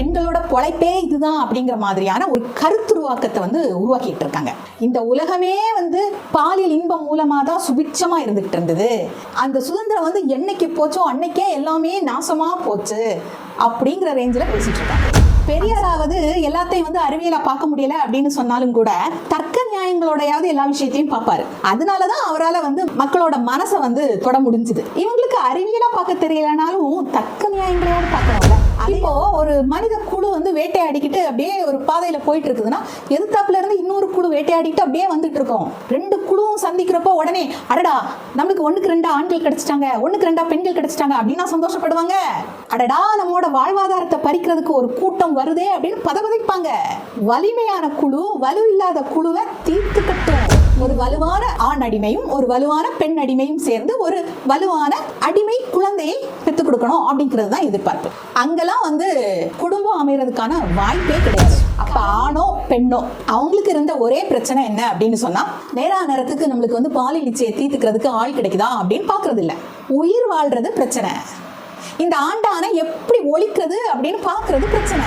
பெண்களோட பொழைப்பே இதுதான் அப்படிங்கிற மாதிரியான ஒரு கருத்துருவாக்கத்தை வந்து உருவாக்கிட்டு இருக்காங்க. இந்த உலகமே வந்து பாலியல் இன்பம் மூலமா தான் சுபிட்சமா இருந்துகிட்டு இருந்தது. அந்த சுதந்திரம் வந்து என்னைக்கு போச்சோ அன்னைக்கே எல்லாமே நாசமா போச்சு அப்படிங்கிற ரேஞ்சில் பேசிட்டு இருக்காங்க. பெரியாராவது எல்லாத்தையும் வந்து அறிவியலா பார்க்க முடியல அப்படின்னு சொன்னாலும் கூட தர்க்க நியாயங்களோடையாவது எல்லா விஷயத்தையும் பார்ப்பாரு. அதனாலதான் அவரால் வந்து மக்களோட மனசை வந்து தொட முடிஞ்சுது. இவங்களுக்கு அறிவியலா பார்க்க தெரியலனாலும் தர்க்க நியாயங்களையாவது பார்க்கணும்ல இப்போ ஒரு மனித குழு வந்து வேட்டையாடிக்கிட்டு அப்படியே ஒரு பாதையில போயிட்டு இருக்குதுன்னா எதிர்த்தாப்புல இருந்து இன்னொரு குழு வேட்டையாடிட்டு அப்படியே வந்துட்டு இருக்கோம் ரெண்டு குழுவும் சந்திக்கிறப்போ உடனே அடடா நம்மளுக்கு ஒண்ணுக்கு ரெண்டா ஆண்கள் கிடைச்சிட்டாங்க ஒண்ணுக்கு ரெண்டா பெண்கள் கிடைச்சிட்டாங்க அப்படின்னா சந்தோஷப்படுவாங்க. அடடா நம்மளோட வாழ்வாதாரத்தை பறிக்கிறதுக்கு ஒரு கூட்டம் வருதே அப்படின்னு பதபதைப்பாங்க. வலிமையான குழு வலு இல்லாத குழுவை தீர்த்து கட்டும். ஒரு வலுவான ஆண் அடிமையும் ஒரு வலுவான பெண் அடிமையும் சேர்ந்து ஒரு வலுவான அடிமை குழந்தையை பெற்றுக் கொடுக்கணும் அப்படிங்கிறது தான் எதிர்பார்ப்பு. அங்கெல்லாம் வந்து குடும்பம் அமைகிறதுக்கான வாய்ப்பே கிடையாது. அப்ப ஆணோ பெண்ணோ அவங்களுக்கு இருந்த ஒரே பிரச்சனை என்ன அப்படின்னு சொன்னா நேரா நேரத்துக்கு நம்மளுக்கு வந்து பாலியல் இச்சையை தீர்த்துக்கிறதுக்கு ஆள் கிடைக்குதா அப்படின்னு பாக்குறது இல்லை உயிர் வாழ்றது பிரச்சனை. இந்த ஆண்டானை எப்படி ஒழிக்கிறது அப்படின்னு பார்க்கிறது பிரச்சனை.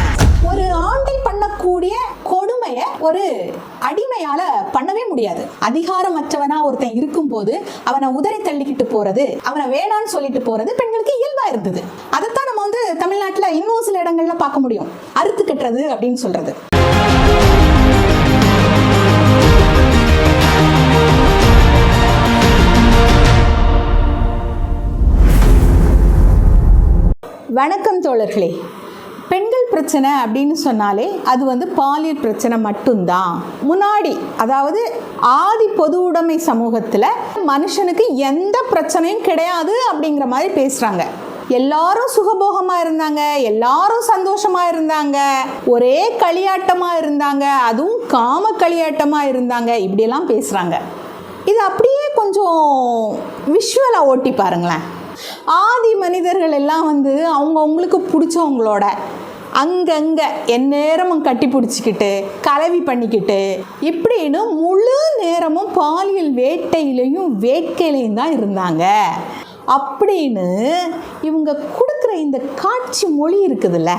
ஒரு ஆண்டை பண்ணக்கூடிய கொடுமைய ஒரு அடிமையால பண்ணவே முடியாது. அதிகாரமற்றவனா ஒருத்தன் இருக்கும் போது அவனை உதறி தள்ளிக்கிட்டு போறது அவனை வேணான்னு சொல்லிட்டு போறது பெண்களுக்கு இயல்பா இருந்தது. அதைத்தான் நம்ம வந்து தமிழ்நாட்டுல இன்னும் சில இடங்கள்ல பார்க்க முடியும். அறுத்து கட்டுறது அப்படின்னு சொல்றது. வணக்கம் தோழர்களே. பெண்கள் பிரச்சனை அப்படின்னு சொன்னாலே அது வந்து பாலியல் பிரச்சனை மட்டும்தான். முன்னாடி அதாவது ஆதி பொது உடைமை சமூகத்தில் மனுஷனுக்கு எந்த பிரச்சனையும் கிடையாது அப்படிங்கிற மாதிரி பேசுகிறாங்க எல்லாரும் சுகபோகமாக இருந்தாங்க எல்லாரும் சந்தோஷமாக இருந்தாங்க ஒரே களியாட்டமாக இருந்தாங்க அதுவும் காம களியாட்டமாக இருந்தாங்க இப்படியெல்லாம் பேசுகிறாங்க இது அப்படியே கொஞ்சம் விஷுவலாக ஓட்டி பாருங்களேன். ஆதி மனிதர்கள் எல்லாம் வந்து அவங்கவுங்களுக்கு பிடிச்சவங்களோட அங்கங்கே எந்நேரமும் கட்டி பிடிச்சிக்கிட்டு கலவி பண்ணிக்கிட்டு இப்படின்னு முழு நேரமும் பாலியல் வேட்டையிலையும் வேட்கையிலையும் தான் இருந்தாங்க. அப்படின்னு இவங்க கொடுக்குற இந்த காட்சி மொழி இருக்குதுல்ல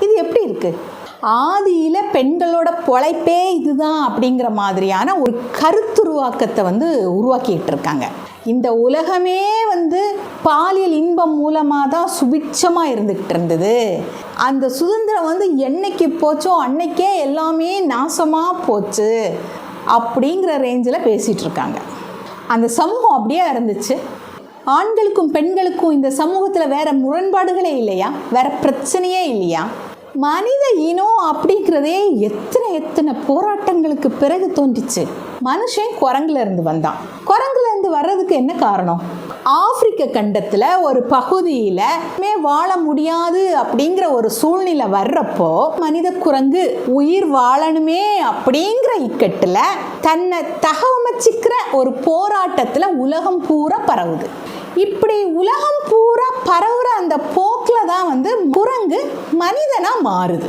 இது எப்படி இருக்குது ஆதியில் பெண்களோட பொழைப்பே இதுதான் அப்படிங்கிற மாதிரியான ஒரு கருத்துருவாக்கத்தை வந்து உருவாக்கிட்டு இருக்காங்க. இந்த உலகமே வந்து பாலியல் இன்பம் மூலமாக தான் சுபிட்சமாக இருந்துக்கிட்டு இருந்தது. அந்த சுதந்திரம் வந்து என்னைக்கு போச்சோ அன்னைக்கே எல்லாமே நாசமாக போச்சு அப்படிங்கிற ரேஞ்சில் பேசிகிட்டு இருக்காங்க. அந்த சமூகம் அப்படியே இருந்துச்சு. ஆண்களுக்கும் பெண்களுக்கும் இந்த சமூகத்தில் வேறு முரண்பாடுகளே இல்லையா? வேறு பிரச்சனையே இல்லையா? மனித இனம் அப்படிங்கிறதே எத்தனை எத்தனை போராட்டங்களுக்கு பிறகு தோன்றிச்சு. மனுஷன் குரங்குல இருந்து வந்தான். குரங்குல இருந்து வர்றதுக்கு என்ன காரணம்? ஆப்பிரிக்க கண்டத்தில் ஒரு பகுதியில் வாழ முடியாது அப்படிங்கிற ஒரு சூழ்நிலை வர்றப்போ மனித குரங்கு உயிர் வாழணுமே அப்படிங்கிற இக்கட்டில் தன்னை தகவமைச்சிக்கிற ஒரு போராட்டத்தில் உலகம் பூரா பரவுது. இப்படி உலகம் பூரா பரவுற அந்த போக்கில் தான் வந்து குரங்கு மனிதனாக மாறுது.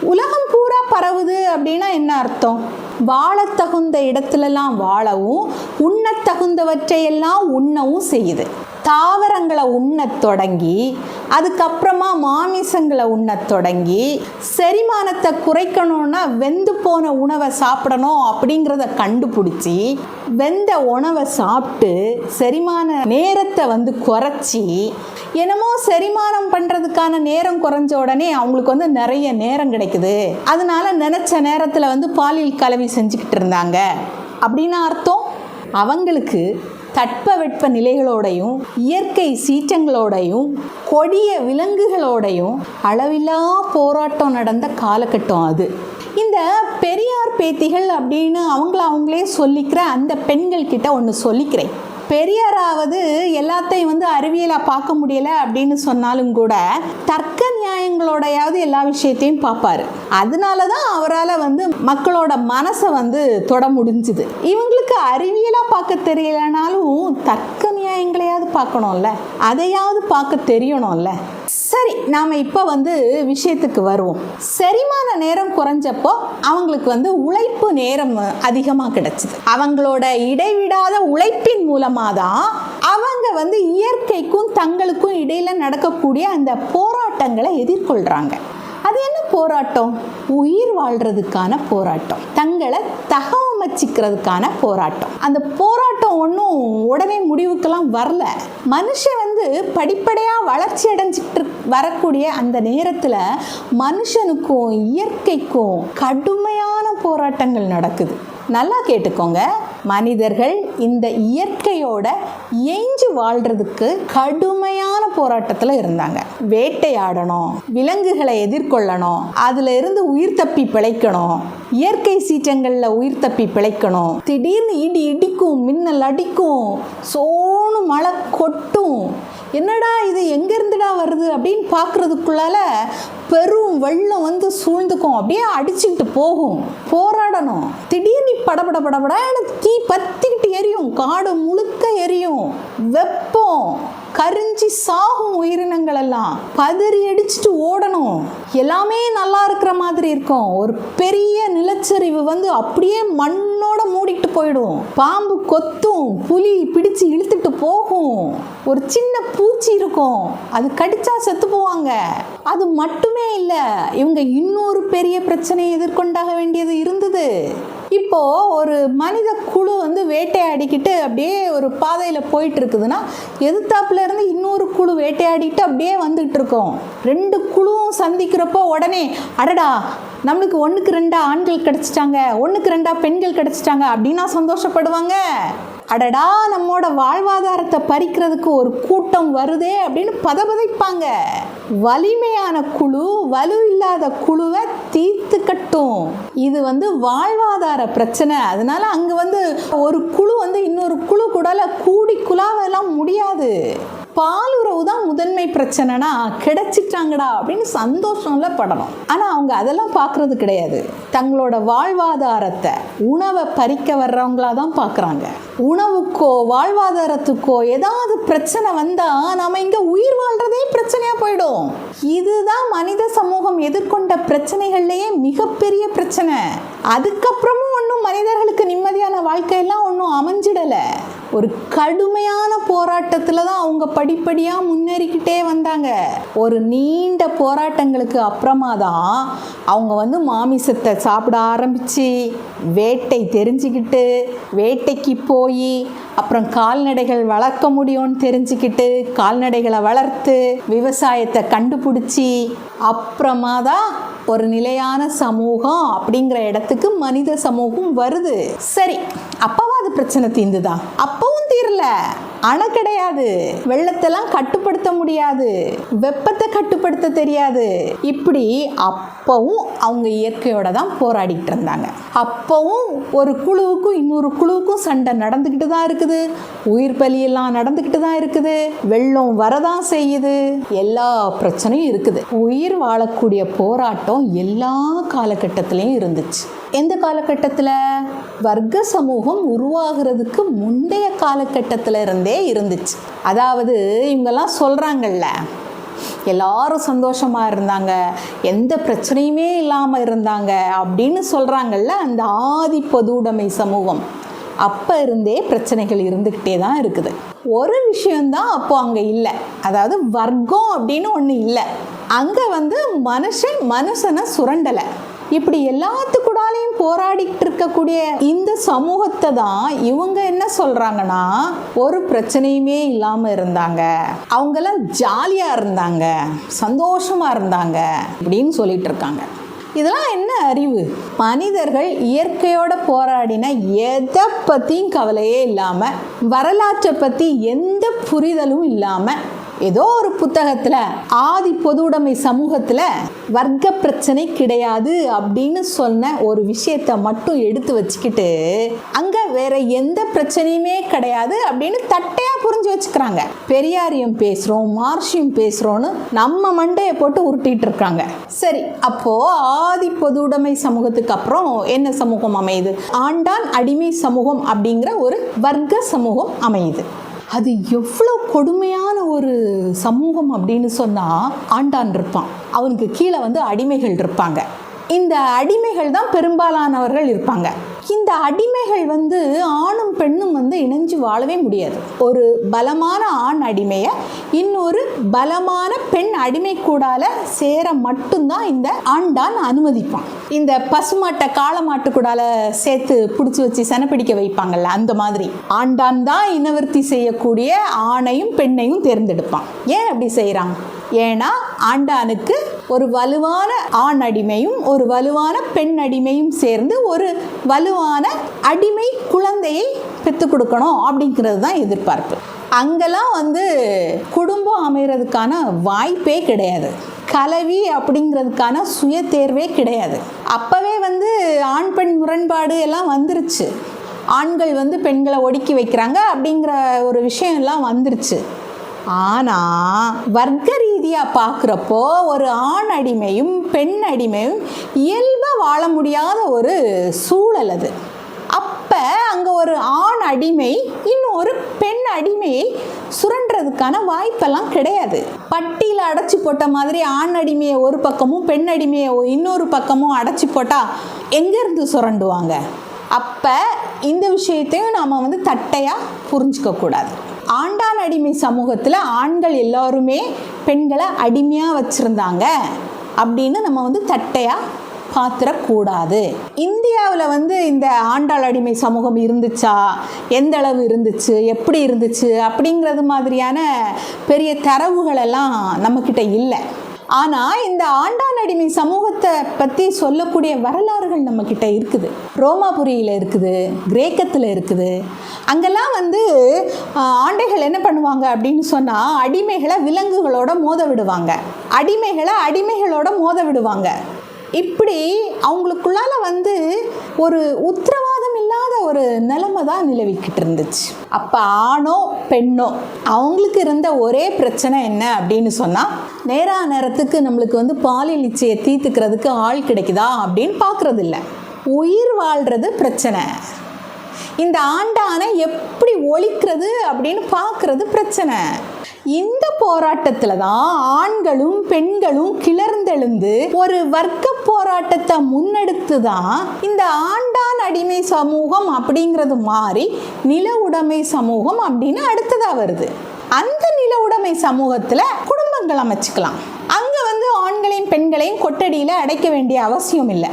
உலகம் பூரா பரவுது அப்படின்னா என்ன அர்த்தம்? வாழத்தகுந்த இடத்துலலாம் வாழவும் உண்ணத்தகுந்தவற்றையெல்லாம் உண்ணவும் செய்யுது. தாவரங்களை உண்ணத் தொடங்கி அதுக்கப்புறமா மாமிசங்களை உண்ணத் தொடங்கி செரிமானத்தை குறைக்கணும்னா வெந்து போன உணவை சாப்பிடணும் அப்படிங்கிறத கண்டுபிடிச்சி வெந்த உணவை சாப்பிட்டு செரிமான நேரத்தை வந்து குறைச்சி என்னமோ செரிமானம் பண்ணுறதுக்கான நேரம் குறைஞ்ச உடனே அவங்களுக்கு வந்து நிறைய நேரம் கிடைக்குது. அதனால நினச்ச நேரத்தில் வந்து பாலியல் கலவி செஞ்சுக்கிட்டு இருந்தாங்க. அப்படின்னு அர்த்தம்? அவங்களுக்கு தட்பவெட்ப நிலைகளோடையும் இயற்கை சீற்றங்களோடையும் கொடிய விலங்குகளோடையும் அளவில்லா போராட்டம் நடந்த காலகட்டம் அது. இந்த பெரியார் பேத்திகள் அப்படின்னு அவங்கள அவங்களே சொல்லிக்கிற அந்த பெண்கள் கிட்ட ஒன்று சொல்லிக்கிறேன். பெரியாராவது எல்லாத்தையும் வந்து அறிவியலாக பார்க்க முடியல அப்படின்னு சொன்னாலும் கூட தர்க்க நியாயங்களோடையாவது எல்லா விஷயத்தையும் பார்ப்பாரு. அதனால தான் அவரால் வந்து மக்களோட மனசை வந்து தொட முடிஞ்சுது. இவங்களுக்கு அறிவியலாக பார்க்க தெரியலனாலும் தர்க்க நியாயங்களையாவது பார்க்கணும்ல? அதையாவது பார்க்க தெரியணும்ல? சரி நாம் இப்போ வந்து விஷயத்துக்கு வருவோம். செரிமான நேரம் குறைஞ்சப்போ அவங்களுக்கு வந்து உழைப்பு நேரம் அதிகமாக கிடைச்சிது. அவங்களோட இடைவிடாத உழைப்பின் மூலமாக தான் அவங்க வந்து இயற்கைக்கும் தங்களுக்கும் இடையில் நடக்கக்கூடிய அந்த போராட்டங்களை எதிர்கொள்கிறாங்க அது என்ன போராட்டம்? உயிர் வாழ்றதுக்கான போராட்டம். தங்களை தகவமைச்சிக்கிறதுக்கான போராட்டம். அந்த போராட்டம் ஒன்றும் உடனே முடிவுக்கெல்லாம் வரல. மனுஷன் வந்து படிப்படியாக வளர்ச்சி அடைஞ்சிட்டு வரக்கூடிய அந்த நேரத்தில் மனுஷனுக்கும் இயற்கைக்கும் கடுமையான போராட்டங்கள் நடக்குது. நல்லா கேட்டுக்கோங்க. மனிதர்கள் இந்த இயற்கையோட எஞ்சி வாழ்றதுக்கு கடுமையான போராட்டத்தில் இருந்தாங்க. வேட்டையாடணும் விலங்குகளை எதிர்கொள்ளணும் அதுல இருந்து உயிர் தப்பி பிழைக்கணும் இயற்கை சீற்றங்களில் உயிர் தப்பி பிழைக்கணும் திடீர்னு இடி இடிக்கும் மின்னல் அடிக்கும் சோனு மழை கொட்டும் என்னடா இது எங்கேருந்துடா வருது அப்படின்னு பார்க்குறதுக்குள்ளால பெரும் வெள்ளம் வந்து சூழ்ந்துக்கும். அப்படியே அடிச்சுக்கிட்டு போகும். போராடணும் திடீர்னு படபட படபடன்னு தீ பத்திக்கிட்டு எரியும். காடு முழுக்க எரியும். வெப்பம் கரிஞ்சி சாகும் உயிரினங்கள் எல்லாம். பதறி அடிச்சுட்டு ஓடணும். எல்லாமே நல்லா இருக்கிற மாதிரி இருக்கும். ஒரு பெரிய நிலச்சரிவு வந்து அப்படியே மண்ணோட மூடிட்டு போயிடும். பாம்பு கொத்தும் புலி பிடிச்சு இழுத்துட்டு போகும். ஒரு சின்ன பூச்சி இருக்கும். அது கடிச்சா செத்து போவாங்க. அது மட்டுமே இல்லை இவங்க இன்னொரு பெரிய பிரச்சனையை எதிர்கொண்டாக வேண்டியது இருந்தது. இப்போ ஒரு மனித குழு வந்து வேட்டையாடிக்கிட்டு அப்படியே ஒரு பாதையில் போயிட்டு இருக்குதுன்னா எதிர்த்தாப்புல இருந்து இன்னொரு குழு வேட்டையாடிட்டு அப்படியே வந்துட்டு இருக்கோம் ரெண்டு குழுவும் சந்திக்கிறப்போ உடனே அடடா நம்மளுக்கு ஒன்றுக்கு ரெண்டா ஆண்கள் கிடச்சிட்டாங்க ஒன்றுக்கு ரெண்டா பெண்கள் கிடச்சிட்டாங்க அப்படின்னா சந்தோஷப்படுவாங்க. அடடா நம்மோட வாழ்வாதாரத்தை பறிக்கிறதுக்கு ஒரு கூட்டம் வருதே அப்படின்னு பதபதைப்பாங்க. வலிமையான குழு வலு இல்லாத குழுவை தீர்த்து கட்டும் இது வந்து வாழ்வாதார பிரச்சனை. அதனால அங்கே வந்து ஒரு குழு வந்து இன்னொரு குழு கூடால கூடி குழாவெல்லாம் முடியாது. பாலுறவு தான் முதன்மை பிரச்சனைனா கிடைச்சிட்டாங்கடா அப்படின்னு சந்தோஷம்ல படணும். ஆனால் அவங்க அதெல்லாம் பார்க்கறது கிடையாது. தங்களோட வாழ்வாதாரத்தை உணவை பறிக்க வர்றவங்களா தான் பார்க்குறாங்க உணவுக்கோ வாழ்வாதாரத்துக்கோ ஏதாவது பிரச்சனை வந்தால் நம்ம இங்கே உயிர் வாழ்றதே பிரச்சனையாக போயிடும். இதுதான் மனித சமூகம் எதிர்கொண்ட பிரச்சனைகள்லேயே மிகப்பெரிய பிரச்சனை. அதுக்கப்புறமும் ஒன்றும் மனிதர்களுக்கு நிம்மதியான வாழ்க்கையெல்லாம் ஒன்றும் அமைஞ்சிடலை. ஒரு கடுமையான போராட்டத்தில் தான் அவங்க படிப்படியாக முன்னேறிக்கிட்டே வந்தாங்க. ஒரு நீண்ட போராட்டங்களுக்கு அப்புறமா தான் அவங்க வந்து மாமிசத்தை சாப்பிட ஆரம்பித்து வேட்டை தெரிஞ்சுக்கிட்டு வேட்டைக்கு போய் அப்புறம் கால்நடைகள் வளர்க்க முடியும்னு தெரிஞ்சுக்கிட்டு கால்நடைகளை வளர்த்து விவசாயத்தை கண்டுபிடிச்சி அப்புறமா தான் ஒரு நிலையான சமூகம் அப்படிங்கிற இடத்துக்கு மனித சமூகம் வருது. சரி அப்பவாது பிரச்சனை தீர்ந்துதா? அப்பவும் தீரல. அணை கிடையாது. வெள்ளத்தெல்லாம் கட்டுப்படுத்த முடியாது. வெப்பத்தை கட்டுப்படுத்த தெரியாது. இப்படி அப்பவும் அவங்க இயற்கையோட தான் போராடிட்டு இருந்தாங்க. அப்பவும் ஒரு குழுவுக்கும் இன்னொரு குழுவுக்கும் சண்டை நடந்துக்கிட்டு தான் இருக்குது. உயிர் பலியெல்லாம் நடந்துக்கிட்டு தான் இருக்குது. வெள்ளம் வரதான் செய்யுது. எல்லா பிரச்சனையும் இருக்குது. உயிர் வாழக்கூடிய போராட்டம் எல்லா காலகட்டத்திலையும் இருந்துச்சு. எந்த காலகட்டத்தில்? வர்க்க சமூகம் உருவாகிறதுக்கு முந்தைய காலகட்டத்தில் இருந்தே இருந்துச்சு. அதாவது இவங்கெல்லாம் சொல்கிறாங்கல்ல எல்லாரும் சந்தோஷமாக இருந்தாங்க எந்த பிரச்சனையுமே இல்லாமல் இருந்தாங்க அப்படின்னு சொல்கிறாங்கல்ல அந்த ஆதி பொதுவுடைமை சமூகம். அப்போ இருந்தே பிரச்சனைகள் இருந்துக்கிட்டே தான் இருக்குது. ஒரு விஷயந்தான் அப்போ அங்கே இல்லை. அதாவது வர்க்கம் அப்படின்னு ஒன்று இல்லை. அங்கே வந்து மனுஷன் மனுஷனை சுரண்டலை. இப்படி எல்லாத்துக்கூடாலையும் போராடிட்டு இருக்கக்கூடிய இந்த சமூகத்தை தான் இவங்க என்ன சொல்றாங்கன்னா ஒரு பிரச்சனையுமே இல்லாம இருந்தாங்க. அவங்கெல்லாம் ஜாலியா இருந்தாங்க சந்தோஷமா இருந்தாங்க அப்படின்னு சொல்லிட்டு இருக்காங்க இதெல்லாம் என்ன அறிவு? மனிதர்கள் இயற்கையோட போராடின எதை பற்றியும் கவலையே இல்லாமல் வரலாற்றை பற்றி எந்த புரிதலும் இல்லாமல் ஏதோ ஒரு புத்தகத்தில் ஆதி பொதுவுடைமை சமூகத்தில் வர்க்க பிரச்சனை கிடையாது அப்படின்னு சொன்ன ஒரு விஷயத்தை மட்டும் எடுத்து வச்சுக்கிட்டு அங்கே வேற எந்த பிரச்சனையுமே கிடையாது அப்படின்னு தட்டையாக புரிஞ்சு வச்சுக்கிறாங்க. பெரியாரியும் பேசுகிறோம் மார்ஷியும் பேசுகிறோன்னு நம்ம மண்டையை போட்டு உருட்டிட்டு இருக்காங்க. சரி அப்போது ஆதி பொதுவுடைமை சமூகத்துக்கு அப்புறம் என்ன சமூகம் அமையுது? ஆண்டான் அடிமை சமூகம் அப்படிங்கிற ஒரு வர்க்க சமூகம் அமையுது. அது எவ்வளோ கொடுமையான ஒரு சமூகம் அப்படின்னு சொன்னால் ஆண்டான் இருப்பான். அவனுக்கு கீழே வந்து அடிமைகள் இருப்பாங்க. இந்த அடிமைகள் தான் பெரும்பாலானவர்கள் இருப்பாங்க. இந்த அடிமைகள் வந்து ஆணும் பெண்ணும் வந்து இணைஞ்சு வாழவே முடியாது. ஒரு பலமான ஆண் அடிமையை இன்னொரு பலமான பெண் அடிமை கூடால சேர மட்டும்தான் இந்த ஆண்டான் அனுமதிப்பான். இந்த பசுமாட்டை காளமாட்டு கூடால சேர்த்து பிடிச்சி வச்சு செனப்பிடிக்க வைப்பாங்கல்ல அந்த மாதிரி. ஆண்டான் தான் இனவர்த்தி செய்யக்கூடிய ஆணையும் பெண்ணையும் தேர்ந்தெடுப்பான். ஏன் அப்படி செய்கிறான் ஏன்னா ஆண்டானுக்கு ஒரு வலுவான ஆண் அடிமையும் ஒரு வலுவான பெண் அடிமையும் சேர்ந்து ஒரு வலுவான அடிமை குழந்தையை பெற்றுக் கொடுக்கணும் அப்படிங்கிறது தான் எதிர்பார்ப்பு. அங்கெல்லாம் வந்து குடும்பம் அமைகிறதுக்கான வாய்ப்பே கிடையாது. கலவி அப்படிங்கிறதுக்கான சுய தேர்வே கிடையாது. அப்போவே வந்து ஆண் பெண் முரண்பாடு எல்லாம் வந்துருச்சு. ஆண்கள் வந்து பெண்களை ஒடுக்கி வைக்கிறாங்க அப்படிங்கிற ஒரு விஷயம் எல்லாம் வந்துருச்சு. ஆனால் வர்க்க ரீதியாக பார்க்குறப்போ ஒரு ஆண் அடிமையும் பெண் அடிமையும் இயல்பாக வாழ முடியாத ஒரு சூழல் அது. அப்போ அங்கே ஒரு ஆண் அடிமை இன்னும் ஒரு பெண் அடிமையை சுரண்டுறதுக்கான வாய்ப்பெல்லாம் கிடையாது. பட்டியில் அடைச்சி போட்ட மாதிரி ஆண் அடிமையை ஒரு பக்கமும் பெண் அடிமையை இன்னொரு பக்கமும் அடைச்சி போட்டால் எங்கேருந்து சுரண்டுவாங்க? அப்போ இந்த விஷயத்தையும் நாம் வந்து தட்டையாக புரிஞ்சிக்கக்கூடாது. ஆண்டான் அடிமை சமூகத்தில் ஆண்கள் எல்லாருமே பெண்களை அடிமையாக வச்சுருந்தாங்க அப்படின்னு நம்ம வந்து தட்டையாக பாத்திரக்கூடாது. இந்தியாவில் வந்து இந்த ஆண்டாள் அடிமை சமூகம் இருந்துச்சா? எந்த அளவு இருந்துச்சு? எப்படி இருந்துச்சு? அப்படிங்கிறது மாதிரியான பெரிய தரவுகளெல்லாம் நம்மக்கிட்ட இல்லை. ஆனால் இந்த ஆண்டான் அடிமை சமூகத்தை பற்றி சொல்லக்கூடிய வரலாறுகள் நம்மக்கிட்ட இருக்குது. ரோமாபுரியில் இருக்குது கிரேக்கத்தில் இருக்குது. அங்கெல்லாம் வந்து ஆண்டைகள் என்ன பண்ணுவாங்க அப்படின்னு சொன்னால் அடிமைகளை விலங்குகளோட மோத விடுவாங்க. அடிமைகளை அடிமைகளோட மோத விடுவாங்க. இப்படி அவங்களுக்குள்ளால வந்து ஒரு உத்தரவாதம் ஒரு நிலைமை தான் நிலவிக்கிட்டு இருந்துச்சு. அப்போ ஆணோ பெண்ணோ அவங்களுக்கு இருந்த ஒரே பிரச்சனை என்ன அப்படின்னு சொன்னால் நேரா நேரத்துக்கு நம்மளுக்கு வந்து பாலியல் இச்சையை தீர்த்துக்கிறதுக்கு ஆள் கிடைக்குதா அப்படின்னு பார்க்குறது இல்லை உயிர் வாழ்கிறது பிரச்சனை. இந்த ஆண்டானை எப்படி ஒழிக்கிறது அப்படின்னு பார்க்குறது பிரச்சனை. இந்த போராட்டத்தில் தான் ஆண்களும் பெண்களும் கிளர்ந்தெழுந்து ஒரு வர்க்க போராட்டத்தை முன்னெடுத்து தான் இந்த ஆண்டான் அடிமை சமூகம் அப்படிங்கிறது மாறி நில உடைமை சமூகம் அப்படின்னு அடுத்ததாக வருது. அந்த நில உடைமை சமூகத்தில் குடும்பங்கள் அமைச்சுக்கலாம். அங்கே வந்து ஆண்களையும் பெண்களையும் கொட்டடியில் அடைக்க வேண்டிய அவசியம் இல்லை.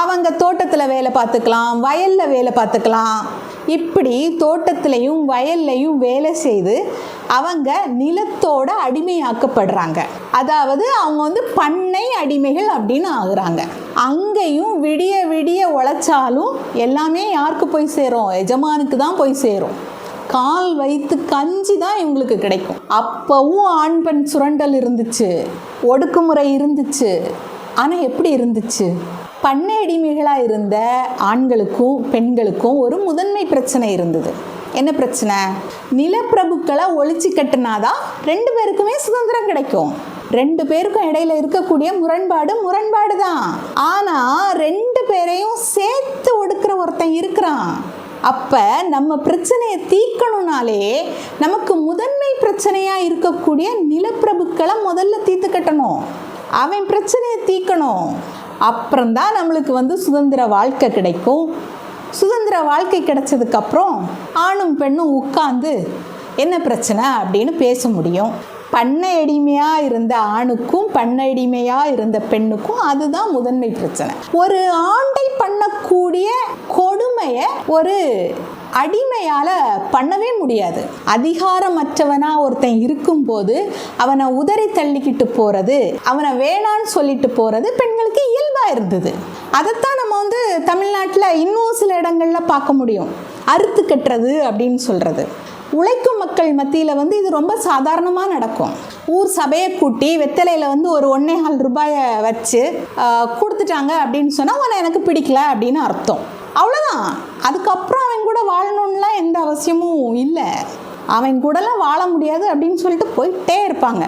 அவங்க தோட்டத்தில் வேலை பார்த்துக்கலாம் வயலில் வேலை பார்த்துக்கலாம். இப்படி தோட்டத்திலையும் வயல்லையும் வேலை செய்து அவங்க நிலத்தோட அடிமையாக்கப்படுறாங்க. அதாவது அவங்க வந்து பண்ணை அடிமைகள் அப்படின்னு ஆகுறாங்க. அங்கேயும் விடிய விடிய உழைச்சாலும் எல்லாமே யாருக்கு போய் சேரும்? எஜமானுக்கு தான் போய் சேரும். கால் வைத்து கஞ்சி தான் இவங்களுக்கு கிடைக்கும். அப்போவும் ஆண் பெண் சுரண்டல் இருந்துச்சு. ஒடுக்குமுறை இருந்துச்சு. ஆனால் எப்படி இருந்துச்சு? பண்ணை அடிமைகளாக இருந்த ஆண்களுக்கும் பெண்களுக்கும் ஒரு முதன்மை பிரச்சனை இருந்தது. என்ன பிரச்சனை? நிலப்பிரபுக்களை ஒழிச்சு கட்டினாதான் ரெண்டு பேருக்குமே சுதந்திரம் கிடைக்கும். ரெண்டு பேருக்கும் இடையில இருக்கக்கூடிய முரண்பாடு முரண்பாடு தான் ஆனால் ரெண்டு பேரையும் சேர்த்து ஒடுக்கிற ஒருத்தன் இருக்கிறான். அப்போ நம்ம பிரச்சனையை தீர்க்கணும்னாலே நமக்கு முதன்மை பிரச்சனையாக இருக்கக்கூடிய நிலப்பிரபுக்களை முதல்ல தீர்த்து கட்டணும். அவன் பிரச்சனையை தீர்க்கணும். அப்புறம்தான் நம்மளுக்கு வந்து சுதந்திர வாழ்க்கை கிடைக்கும். சுதந்திர வாழ்க்கை கிடைச்சதுக்கப்புறம் ஆணும் பெண்ணும் உட்காந்து என்ன பிரச்சனை அப்படின்னு பேச முடியும். பண்ணை அடிமையாக இருந்த ஆணுக்கும் பண்ணை அடிமையாக இருந்த பெண்ணுக்கும் அதுதான் முதன்மை பிரச்சனை. ஒரு ஆண்டை பண்ணக்கூடிய கொடுமையை ஒரு அடிமையால் பண்ணவே முடியாது. அதிகாரமற்றவனாக ஒருத்தன் இருக்கும்போது அவனை உதறி தள்ளிக்கிட்டு போகிறது அவனை வேணான்னு சொல்லிட்டு போகிறது பெண்களுக்கு அழகாக இருந்தது. அதைத்தான் நம்ம வந்து தமிழ்நாட்டில் இன்னும் சில இடங்களில் பார்க்க முடியும். அறுத்து கட்டுறது அப்படின்னு சொல்கிறது உழைக்கும் மக்கள் மத்தியில் வந்து இது ரொம்ப சாதாரணமாக நடக்கும். ஊர் சபையை கூட்டி வெத்தலையில் வந்து ஒரு ஒன்னேகால் ரூபாயை வச்சு கொடுத்துட்டாங்க அப்படின்னு சொன்னால் உன்னை எனக்கு பிடிக்கல அப்படின்னு அர்த்தம். அவ்வளோதான் அதுக்கப்புறம் அவன் கூட வாழணும்லாம் எந்த அவசியமும் இல்லை. அவன் கூடலாம் வாழ முடியாது அப்படின்னு சொல்லிட்டு போயிட்டே இருப்பாங்க.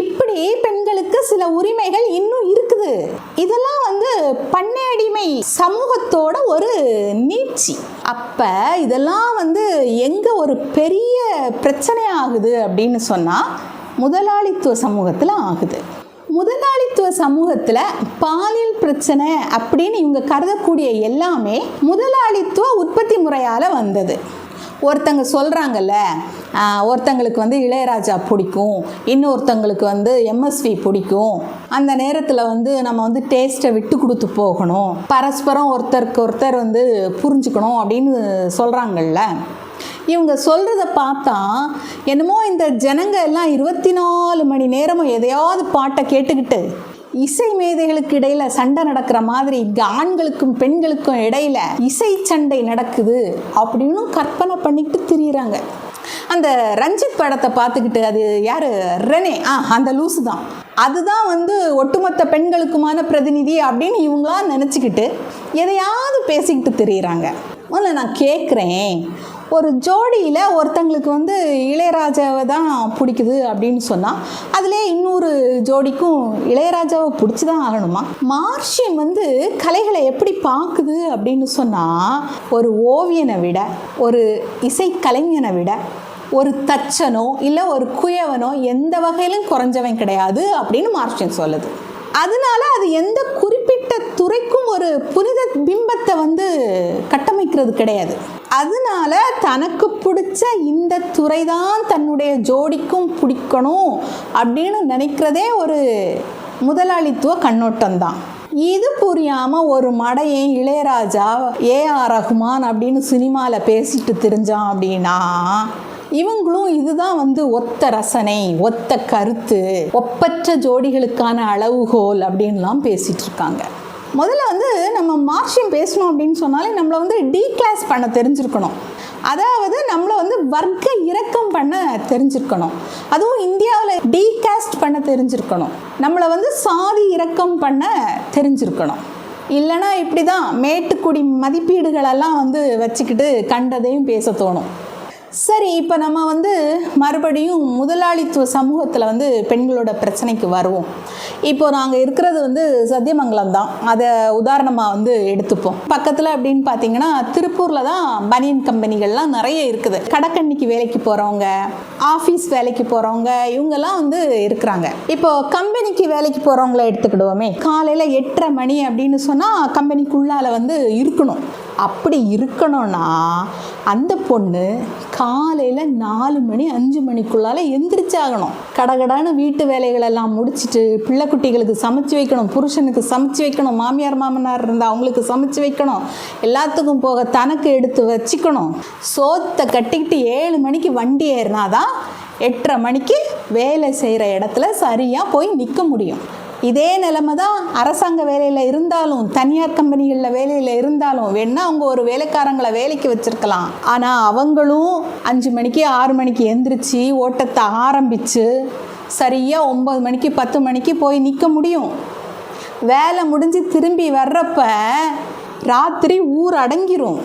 இப்படி பெண்களுக்கு சில உரிமைகள் இன்னும் இருக்குது. இதெல்லாம் வந்து பண்ணையடிமை சமூகத்தோட ஒரு நீட்சி. அப்போ இதெல்லாம் வந்து எங்கே ஒரு பெரிய பிரச்சனை ஆகுது அப்படின்னு சொன்னால் முதலாளித்துவ சமூகத்தில் ஆகுது. முதலாளித்துவ சமூகத்தில் பாலியல் பிரச்சனை அப்படின்னு இவங்க கருதக்கூடிய எல்லாமே முதலாளித்துவ உற்பத்தி முறையால் வந்தது. ஒருத்தங்க சொல்கிறாங்கல்ல ஒருத்தங்களுக்கு வந்து இளையராஜா பிடிக்கும் இன்னொருத்தங்களுக்கு வந்து எம்எஸ்வி பிடிக்கும். அந்த நேரத்தில் வந்து நம்ம வந்து டேஸ்ட்டை விட்டு கொடுத்து போகணும். பரஸ்பரம் ஒருத்தருக்கு ஒருத்தர் வந்து புரிஞ்சுக்கணும் அப்படின்னு சொல்கிறாங்கல்ல இவங்க சொல்கிறத பார்த்தா என்னமோ இந்த ஜனங்க எல்லாம் இருபத்தி நாலு மணி நேரமும் எதையாவது பாட்டை கேட்டுக்கிட்டு இசை மேதைகளுக்கு இடையில சண்டை நடக்கிற மாதிரி இங்க ஆண்களுக்கும் பெண்களுக்கும் இடையில இசை சண்டை நடக்குது அப்படின்னு கற்பனை பண்ணிக்கிட்டு திரியிறாங்க. அந்த ரஞ்சித் படத்தை பார்த்துக்கிட்டு அது யாரு? ரெனே. ஆ அந்த லூசு தான். அதுதான் வந்து ஒட்டுமொத்த பெண்களுக்குமான பிரதிநிதி அப்படின்னு இவங்களா நினச்சிக்கிட்டு எதையாவது பேசிக்கிட்டு தெரியுறாங்க. முதல்ல நான் கேட்குறேன் ஒரு ஜோடியில் ஒருத்தங்களுக்கு வந்து இளையராஜாவை தான் பிடிக்குது அப்படின்னு சொன்னால் அதிலே இன்னொரு ஜோடிக்கும் இளையராஜாவை பிடிச்சி தான் ஆகணுமா? மார்ஷியம் வந்து கலைகளை எப்படி பார்க்குது அப்படின்னு சொன்னால் ஒரு ஓவியனை விட ஒரு இசைக்கலைஞனை விட ஒரு தச்சனோ இல்லை ஒரு குயவனோ எந்த வகையிலும் குறைஞ்சவன் கிடையாது அப்படின்னு மார்ஷியம் சொல்லுது. அதனால அது எந்த குறிப்பிட்ட துறைக்கும் ஒரு புனித பிம்பத்தை வந்து கட்டமைக்கிறது கிடையாது. அதனால தனக்கு பிடிச்ச இந்த துறை தான் தன்னுடைய ஜோடிக்கும் பிடிக்கணும் அப்படின்னு நினைக்கிறதே ஒரு முதலாளித்துவ கண்ணோட்டம் தான் இது புரியாமல் ஒரு மடையன் இளையராஜா ஏஆர் ரஹ்மான் அப்படின்னு சினிமாவில் பேசிட்டு தெரிஞ்சான் அப்படின்னா இவங்களும் இதுதான் வந்து ஒத்த ரசனை ஒத்த கருத்து ஒப்பற்ற ஜோடிகளுக்கான அளவுகோல் அப்படின்லாம் பேசிகிட்ருக்காங்க இருக்காங்க. முதல்ல வந்து நம்ம மார்ஷியம் பேசணும் அப்படின்னு சொன்னாலே நம்மளை வந்து டீ கிளாஸ் பண்ண தெரிஞ்சிருக்கணும். அதாவது நம்மளை வந்து வர்க்க இறக்கம் பண்ண தெரிஞ்சிருக்கணும். அதுவும் இந்தியாவில் டீகாஸ்ட் பண்ண தெரிஞ்சிருக்கணும். நம்மளை வந்து சாதி இறக்கம் பண்ண தெரிஞ்சிருக்கணும். இல்லைனா இப்படி தான் மேட்டுக்குடி மதிப்பீடுகளெல்லாம் வந்து வச்சுக்கிட்டு கண்டதையும் பேச தோணும். சரி இப்போ நம்ம வந்து மறுபடியும் முதலாளித்துவ சமூகத்தில் வந்து பெண்களோட பிரச்சனைக்கு வருவோம். இப்போ நாங்கள் இருக்கிறது வந்து சத்தியமங்கலம் தான். அதை உதாரணமாக வந்து எடுத்துப்போம். பக்கத்தில் அப்படின்னு பார்த்தீங்கன்னா திருப்பூரில் தான் பனியன் கம்பெனிகள்லாம் நிறைய இருக்குது. கடக்கண்ணிக்கு வேலைக்கு போகிறவங்க ஆஃபீஸ் வேலைக்கு போகிறவங்க இவங்கெல்லாம் வந்து இருக்கிறாங்க. இப்போ கம்பெனிக்கு வேலைக்கு போகிறவங்கள எடுத்துக்கிடுவோமே. காலையில் எட்டரை மணி அப்படின்னு சொன்னால் கம்பெனிக்குள்ளால் வந்து இருக்கணும். அப்படி இருக்கணும்னா அந்த பொண்ணு காலையில் நாலு மணி அஞ்சு மணிக்குள்ளால எந்திரிச்சாகணும். கடகடான வீட்டு வேலைகளெல்லாம் முடிச்சுட்டு பிள்ளைக்குட்டிகளுக்கு சமைச்சு வைக்கணும் புருஷனுக்கு சமைச்சு வைக்கணும் மாமியார் மாமனார் இருந்தால் அவங்களுக்கு சமைச்சு வைக்கணும். எல்லாத்துக்கும் போக தனக்கு எடுத்து வச்சுக்கணும். சோத்தை கட்டிக்கிட்டு ஏழு மணிக்கு வண்டி ஏறினாதான் எட்டரை மணிக்கு வேலை செய்கிற இடத்துல சரியாக போய் நிற்க முடியும். இதே நிலைமை தான் அரசாங்க வேலையில் இருந்தாலும் தனியார் கம்பெனிகளில் வேலையில் இருந்தாலும் வேணா அவங்க ஒரு வேலைக்காரங்களை வேலைக்கு வச்சுருக்கலாம். ஆனால் அவங்களும் அஞ்சு மணிக்கு ஆறு மணிக்கு எந்திரிச்சு ஓட்டத்தை ஆரம்பித்து சரியாக ஒம்பது மணிக்கு பத்து மணிக்கு போய் நிற்க முடியும். வேலை முடிஞ்சு திரும்பி வர்றப்ப ராத்திரி ஊர் அடங்கிரும்.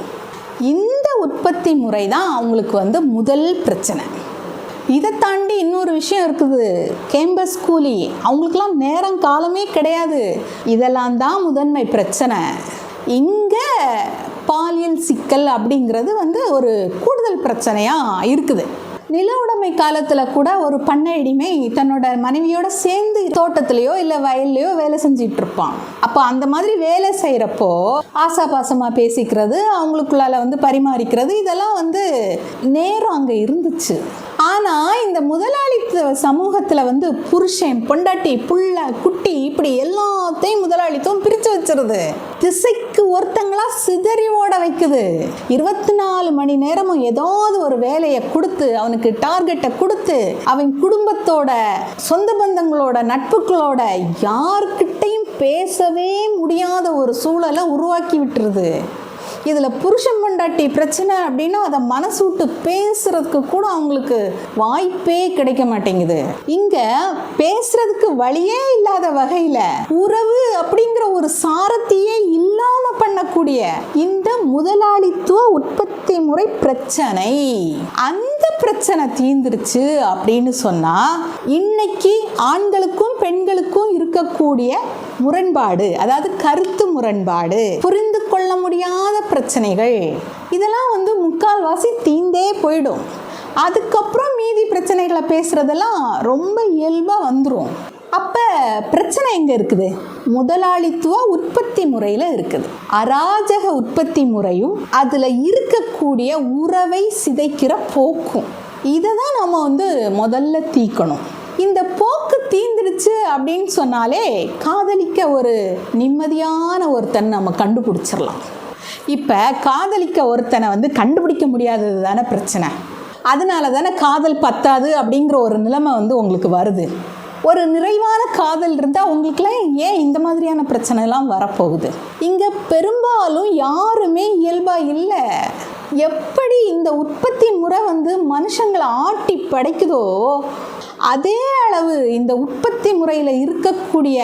இந்த உற்பத்தி முறை தான் அவங்களுக்கு வந்து முதல் பிரச்சனை. இதை தாண்டி இன்னொரு விஷயம் இருக்குது. கேம்பஸ் கூலி அவங்களுக்கெல்லாம் நேரம் காலமே கிடையாது. இதெல்லாம் தான் முதன்மை பிரச்சனை. இங்கே பாலியல் சிக்கல் அப்படிங்கிறது வந்து ஒரு கூடுதல் பிரச்சனையாக இருக்குது. நில உடைமை காலத்தில் கூட ஒரு பண்ணை அடிமை தன்னோட மனைவியோட சேர்ந்து தோட்டத்துலேயோ இல்லை வயல்லையோ வேலை செஞ்சிட்டு இருப்பான். அப்போ அந்த மாதிரி வேலை செய்கிறப்போ ஆசாபாசமாக பேசிக்கிறது அவங்களுக்குள்ளால வந்து பரிமாறிக்கிறது இதெல்லாம் வந்து நேரம் அங்கே இருந்துச்சு. ஆனால் இந்த முதலாளித்துவ சமூகத்தில் வந்து புருஷன் பொண்டாட்டி புள்ள குட்டி இப்படி எல்லாத்தையும் முதலாளித்துவம் பிரித்து வச்சிருது. திசைக்கு ஒருத்தங்களா சிதறி ஓட வைக்குது. இருபத்தி நாலு மணி நேரமும் ஏதாவது ஒரு வேலையை கொடுத்து அவனுக்கு டார்கெட்டை கொடுத்து அவன் குடும்பத்தோட சொந்த பந்தங்களோட நட்புகளோட யார்கிட்டையும் பேசவே முடியாத ஒரு சூழலை உருவாக்கி விட்டுருது. இதில் புருஷன் பொண்டாட்டி பிரச்சனை அப்படின்னா அதை மனசு விட்டு பேசுறதுக்கு கூட அவங்களுக்கு வாய்ப்பே கிடைக்க மாட்டேங்குது. இங்க பேசுறதுக்கு வழியே இல்லாத வகையில உறவு அப்படிங்கிற ஒரு சாரத்தையே இல்லாம பண்ணக்கூடிய இந்த முதலாளித்துவ உற்பத்தி முறை பிரச்சனை. அந்த பிரச்சனை தீந்துருச்சு அப்படின்னு சொன்னா இன்னைக்கு ஆண்களுக்கும் பெண்களுக்கும் இருக்கக்கூடிய முரண்பாடு அதாவது கருத்து முரண்பாடு புரிந்து சொல்ல முடியாத பிரச்சனைகள் இதெல்லாம் வந்து முக்கால்வாசி தீந்தே போயிடும். அதுக்கப்புறம் மீதி பிரச்சனைகளை பேசுகிறதெல்லாம் ரொம்ப இயல்பாக வந்துடும் அப்போ பிரச்சனை எங்கே இருக்குது? முதலாளித்துவ உற்பத்தி முறையில் இருக்குது. அராஜக உற்பத்தி முறையும் அதில் இருக்கக்கூடிய உறவை சிதைக்கிற போக்கும். இதை தான் நம்ம வந்து முதல்ல தீக்கணும். இந்த போக்கு தீந்துடுச்சு அப்படின்னு சொன்னாலே காதலிக்க ஒரு நிம்மதியான ஒருத்தன் நம்ம கண்டுபிடிச்சிடலாம். இப்போ காதலிக்க ஒருத்தனை வந்து கண்டுபிடிக்க முடியாதது தானே பிரச்சனை. அதனால தானே காதல் பத்தாது அப்படிங்கிற ஒரு நிலைமை வந்து உங்களுக்கு வருது. ஒரு நிறைவான காதல் இருந்தால் உங்களுக்குலாம் ஏன் இந்த மாதிரியான பிரச்சனைலாம் வரப்போகுது? இங்கே பெரும்பாலும் யாருமே இயல்பாக இல்லை. எப்படி இந்த உற்பத்தி முறை வந்து மனுஷங்களை ஆட்டி படைக்குதோ அதே அளவு இந்த உற்பத்தி முறையில் இருக்கக்கூடிய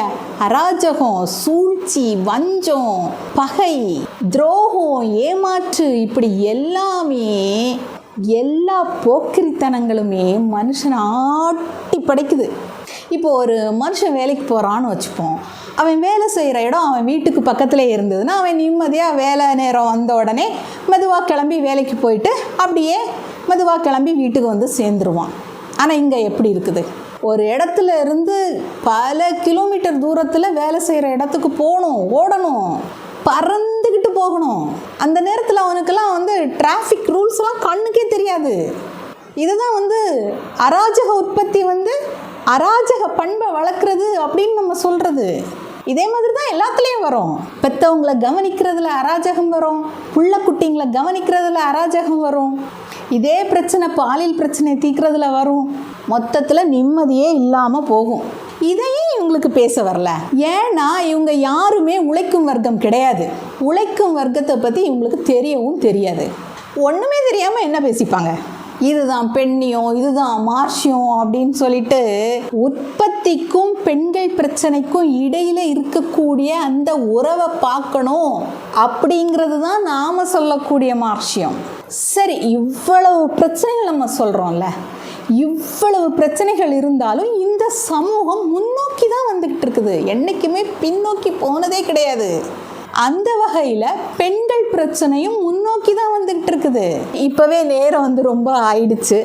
அராஜகம் சூழ்ச்சி வஞ்சம் பகை துரோகம் ஏமாற்று இப்படி எல்லாமே எல்லா போக்கிரித்தனங்களுமே மனுஷனை ஆட்டி படைக்குது. இப்போ ஒரு மனுஷன் வேலைக்கு போகிறான்னு வச்சுப்போம். அவன் வேலை செய்கிற இடம் அவன் வீட்டுக்கு பக்கத்தில் இருந்ததுன்னா அவன் நிம்மதியாக வேலை நேரம் வந்த உடனே மெதுவாக கிளம்பி வேலைக்கு போயிட்டு அப்படியே மெதுவாக கிளம்பி வீட்டுக்கு வந்து சேர்ந்துருவான். ஆனால் இங்கே எப்படி இருக்குது? ஒரு இடத்துல இருந்து பல கிலோமீட்டர் தூரத்தில் வேலை செய்கிற இடத்துக்கு போகணும் ஓடணும் பறந்துக்கிட்டு போகணும். அந்த நேரத்தில் அவனுக்கெல்லாம் வந்து டிராஃபிக் ரூல்ஸ்லாம் கண்ணுக்கே தெரியாது. இதுதான் வந்து அராஜக உற்பத்தி வந்து அராஜக பண்பை வளர்க்குறது அப்படின்னு நம்ம சொல்கிறது இதே மாதிரி தான் எல்லாத்துலேயும் வரும். பெற்றவங்களை கவனிக்கிறதுல அராஜகம் வரும். புள்ள குட்டிங்களை கவனிக்கிறதுல அராஜகம் வரும். இதே பிரச்சனை பாலியல் பிரச்சனையை தீக்கிறதுல வரும். மொத்தத்தில் நிம்மதியே இல்லாமல் போகும். இதையும் இவங்களுக்கு பேச வரல. ஏன்னா இவங்க யாருமே உழைக்கும் வர்க்கம் கிடையாது. உழைக்கும் வர்க்கத்தை பற்றி இவங்களுக்கு தெரியவும் தெரியாது. ஒன்றுமே தெரியாமல் என்ன பேசிப்பாங்க? இதுதான் பெண்ணியம் இதுதான் மார்ஷியம் அப்படின்னு சொல்லிட்டு உற்பத்திக்கும் பெண்கள் பிரச்சனைக்கும் இடையில இருக்கக்கூடிய அந்த உறவை பார்க்கணும் அப்படிங்கிறது தான் நாம சொல்லக்கூடிய மார்ஷியம். சரி இவ்வளவு பிரச்சனைகள் நம்ம சொல்கிறோம்ல இவ்வளவு பிரச்சனைகள் இருந்தாலும் இந்த சமூகம் முன்னோக்கி தான் வந்துக்கிட்டு இருக்குது. என்றைக்குமே பின்னோக்கி போனதே கிடையாது. அந்த வகையில் பெண்கள் பிரச்சனையும் முன்னோக்கி தான் வந்துக்கிட்டு இருக்குது இப்போவே நேரம் வந்து ரொம்ப ஆயிடுச்சு.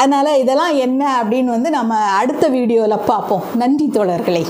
அதனால் இதெல்லாம் என்ன அப்படின்னு வந்து நம்ம அடுத்த வீடியோவில் பார்ப்போம். நன்றி தோழர்களே.